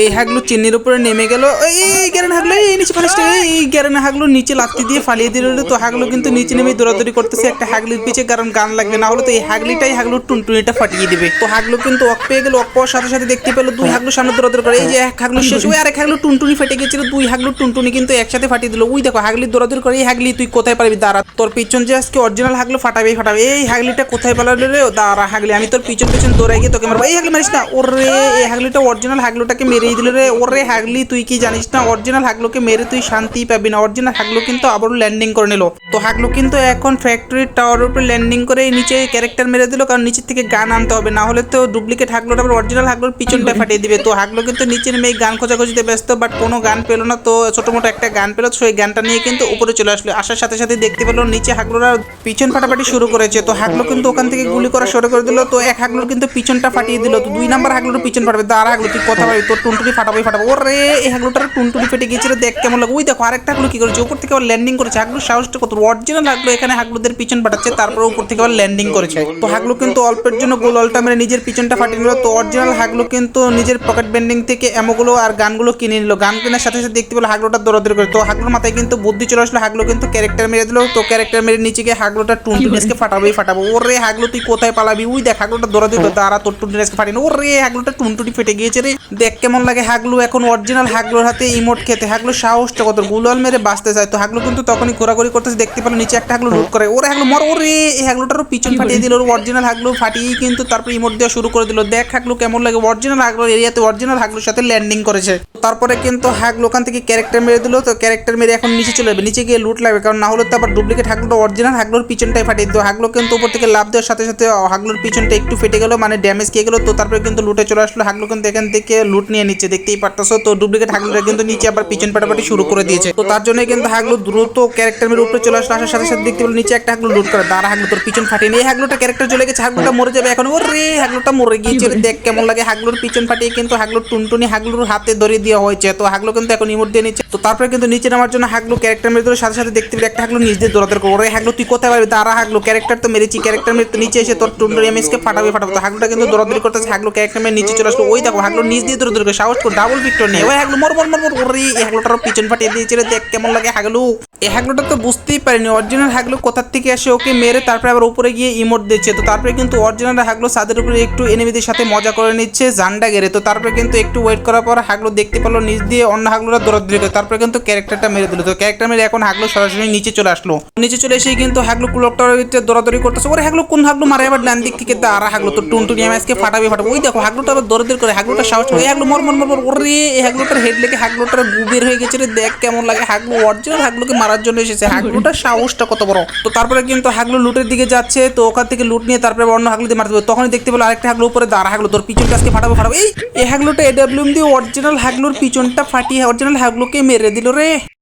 এই হাগলু চিনির উপরে নেমে গেল। এই গ্যারেন হাগলো এই নিচে ফালিস এই গ্যারেন হাগলো নিচে লাত্তি দিয়ে ফালিয়ে দিল। তো হাগলো কিন্তু নিচে নেমে দৌড়াদৌড়ি করতেছে। একটা হাগলির পিছে কারণ গান লাগবে না হলে তো এই হাগলিটাই হাগলুর টুনটুনিটা ফাটিয়ে দিবে। তো হাগলো কিন্তু অক পেয়ে গেল অক পাওয়ার সাথে সাথে দেখতে পেল দুই হাগলু সামনে দৌড়াদৌড়ি করে। এই যে এক হাগলু শেষ ওই আরেক হাগলু টুনটুনি ফেটে গেছিল দুই হাগলু টুনটুনি কিন্তু একসাথে ফাটিয়ে দিল। ওই দেখো হাগলি দৌড়াদৌড়ি করে এই হাগলি তুই কোথায় পারবি? দাঁড়া তোর পিছন যে আজকে অরিজিনাল হাগলো ফাটাবে ফাটাবে। এই হাগলিটা কোথায় পালালো রে? দাঁড়া হাগলি আমি তোর পিছন পিছন দৌড়াই গিয়ে তোকে মারবো। এই হাগলি মারিস না ওরে এই হাগলিটা অরিজিনাল হাগলুটাকে হাগলোটাকে মেরেই দিল রে। ওরে হাগলি, তুই কি জানিস না? অরিজিনাল হাগলোকে মেরে তুই শান্তি পাবি না। অরিজিনাল হাগলো কিন্তু আবারও ল্যান্ডিং করে নিল। তো হাগলো কিন্তু এখন ফ্যাক্টরির টাওয়ারের উপরে ল্যান্ডিং করে নিচে ক্যারেক্টার মেরে দিল, কারণ নিচের থেকে গান আনতে হবে। না হলে তো ডুপ্লিকেট হাগলোটা আবার অরিজিনাল হাগলোর পিছনটা ফাটিয়ে দিবে। তো হাগলো কিন্তু নিচে নেমে গান খোঁজাখুঁজিতে ব্যস্ত বাট কোনো গান পেল না। তো ছোট মোটো একটা গান পেল সেই গানটা নিয়ে কিন্তু উপরে চলে আসলো। আসার সাথে সাথে দেখতে পেল নিচে হাগলোরা পিছন ফাটাফাটি শুরু করেছে। তো হাগলো কিন্তু ওখান থেকে গুলি করা শুরু করে দিল। তো এক হাগলোর কিন্তু পিছনটা ফাটিয়ে দিল। তো দুই নাম্বার হাগলোর পিছন ফাটাবে। দাঁড়া হাগলো, তুই কথা পাবি তোর টুনটুনি ফাটাবই ফাটাবো। ওরে, এই হাগলোটার টুনটুনি ফেটে গিয়েছিল, দেখ কেমন লাগে ওই দেখো, আরেকটা হাগলো কি করেছে? উপর থেকে আবার ল্যান্ডিং করেছে। হাগলো সাহসটা কত অরিজিনাল হাগলো এখানে হাগলোদের পিছন ফাটাচ্ছে তারপর উপর থেকে আবার ল্যান্ডিং করেছে। তো হাগলো কিন্তু অল্পের জন্য গোল অলটা মেরে নিজের পিছনটা ফাটিয়ে নিল। তো অরিজিনাল হাগলো কিন্তু নিজের পকেট বেন্ডিং থেকে এমোগুলো আর গানগুলো কিনে নিল। গান কেনার সাথে সাথে দেখতে পেল হাগলোটা দৌড়াদৌড়ি করে। তো হাগলোর মাথায় কিন্তু বুদ্ধি চলে আসলো। হাগলো কিন্তু ক্যারেক্টার মেরে দিল। তো ক্যারেক্টার মেরে নিচে গিয়ে হাগলোটা টুনটুনিসকে ফাটাবোই ফাটাবো। ওরে হাগলো তুই কোথায় পালাবি? উই দেখ হাগলোটা দৌড়াদৌড়ি করে। দাঁড়া, তোর টুনটুনিসকে ফাটিয়ে। ওরে হাগলোটা টুনটুনি ফেটে গিয়েছে রে। দেখ কেমন লাগে হাগলু এখন অরিজিনাল হাগলুর হাতে ইমোট খেতে। হাগলু সাহসটা কত গুলাল মেরে বাঁচতে যায় তো। হাগলু কিন্তু তখনই ঘোরাঘুরি করতেছে দেখতে পেল নিচে একটা হাগলু লুট করে। ওরে হাগলু মর ওরে! এই হাগলুটারও পিছন ফাটিয়ে দিল ওর অরিজিনাল হাগলু ফাটিয়ে কিন্তু তারপর ইমোট দেওয়া শুরু করে দিল। দেখ হাগলু কেমন লাগে অরিজিনাল হাগলুর এরিয়াতে অরিজিনাল হাগলুর সাথে ল্যান্ডিং করেছে। তারপরে কিন্তু হাগলো ওখান থেকে ক্যারেক্টার মেরে দিল তো ক্যারেক্টার মেরে এখন নিচে চলে যাবে। নিচে গিয়ে লুট লাগবে কারণ না হলে তো আবার ডুপ্লিকেট হাগলোটা অরিজিনাল হাগলোর পিছনটাই ফাটিয়ে দিল। হাগলো কিন্তু উপর থেকে লাভ দেওয়ার সাথে সাথে হাগলোর পিছনটা একটু ফেটে গেল মানে ড্যামেজ খেয়ে গেল তো তারপরে কিন্তু লুটে চলে আসলো। হাগলো কিন্তু এখান থেকে লুট নিয়ে নিচ্ছে দেখতেই পারতেছো। তো ডুপ্লিকেট হাগলোটা কিন্তু নিচে আবার পিছন পাটাপাটি শুরু করে দিয়েছে। তো তার জন্য কিন্তু হাগলো দ্রুত ক্যারেক্টার মেরে উপরে চলে আসলো আসার সাথে সাথে দেখতে পেল নিচে একটা হাগলো লুট করে। দাঁড়া হাগলো তোর পিছন ফাটিয়ে নিয়ে হাগলোটা ক্যারেক্টার চলে গেছে হাগলোটা মরে যাবে এখন। ওরে হাগলোটা মরে গিয়েছে। দেখ কেমন লাগে। হাগলোর পিছন ফাটিয়ে কিন্তু হাগলোর টুনটুনি হাগলোর হাতে ধরিয়ে হয়েছে তো হাগলো কিন্তু এখন ইমোট দিয়ে নিচ্ছে। তো তারপরে কিন্তু নিচে নামার জন্য হাগলো ক্যারেক্টার মেরে দিল সাথে সাথে দেখতে পেলে একটা হাগলো নিচ দিয়ে দৌড়াতে ওরে হাগলো তুই কোথায় পারবি? দাঁড়া হাগলো ক্যারেক্টার তো মেরেছি ক্যারেক্টার মেরে তো নিচে এসে তোর টুনটুনি এমএসকে ফাটাবে ফাটাবে। তো হাগলোটা কিন্তু দৌড়াদৌড়ি করতেছে হাগলো ক্যারেক্টার মেরে নিচে চলে আসলো। ওই দেখো হাগলো নিচ দিয়ে দৌড়াদৌড়ি করে সাহস করে ডাবল ভিক্টর নিয়ে। ওই হাগলো মর মর মর মর ওরে এই হাগলোটারও পিছন ফাটিয়ে দিয়েছে রে, দেখ কেমন লাগে হাগলো। এই হাগলোটা তো বুঝতেই পারিনি অরিজিনাল হাগলো কোথার থেকে আসে ওকে মেরে তারপরে আবার উপরে গিয়ে ইমোট দিচ্ছে। তো তারপরে কিন্তু অরিজিনাল হাগলো ছাদের উপরে একটু এনিমিদের সাথে মজা করে নিচ্ছে জান্ডা গেড়ে তো তারপরে কিন্তু একটু ওয়েট করার পর হাগলো দেখতে পেল নিচ দিয়ে অন্য হাগলোরা দৌড়াদৌড়ি করে। তারপরে কিন্তু ক্যারেক্টারটা মেরে দিল। তো ক্যারেক্টার মেরে এখন হাগলো সরাসরি নিচে চলে আসলো। নিচে চলে এসে কিন্তু হাগলো কুলকটার দৌড়াদৌড়ি করতেছে। ওরে হাগলো, কোন হাগলো? মারে আবার ডান দিক থেকে আর হাগলো। তো টুনটুনি এমএসকে ফাটাবে ফাটাবে। ওই দেখো, হাগলোটা আবার দৌড়াদৌড়ি করে। হাগলোটা সাহস এই হাগলো, মর মর মর ওরে, এই হাগলোটার হেড লেগে হাগলোটার গুবের হয়ে গেছে রে। দেখ কেমন লাগে। হাগলো অরিজিনাল হাগলোকে মারার জন্য এসেছে। হাগলোটার সাহসটা কত বড়। তো তারপরে কিন্তু হাগলু লুটের দিকে যাচ্ছে। তো ওখান থেকে লুট নিয়ে তারপরে অন্য হাগলো দিয়ে মারতে তখনই দেখতে পেল আরেকটা হাগলো উপরে দাঁড়া। হাগলো, তোর পিছনটা আজকে ফাটাবো ফাটাবো। এই হাগলোটা এডাব্লিউএম দিয়ে অরিজিনাল হাগলুর পিছনটা ফাটিয়ে অরিজিনাল হাগলোকে মেরে দিল রে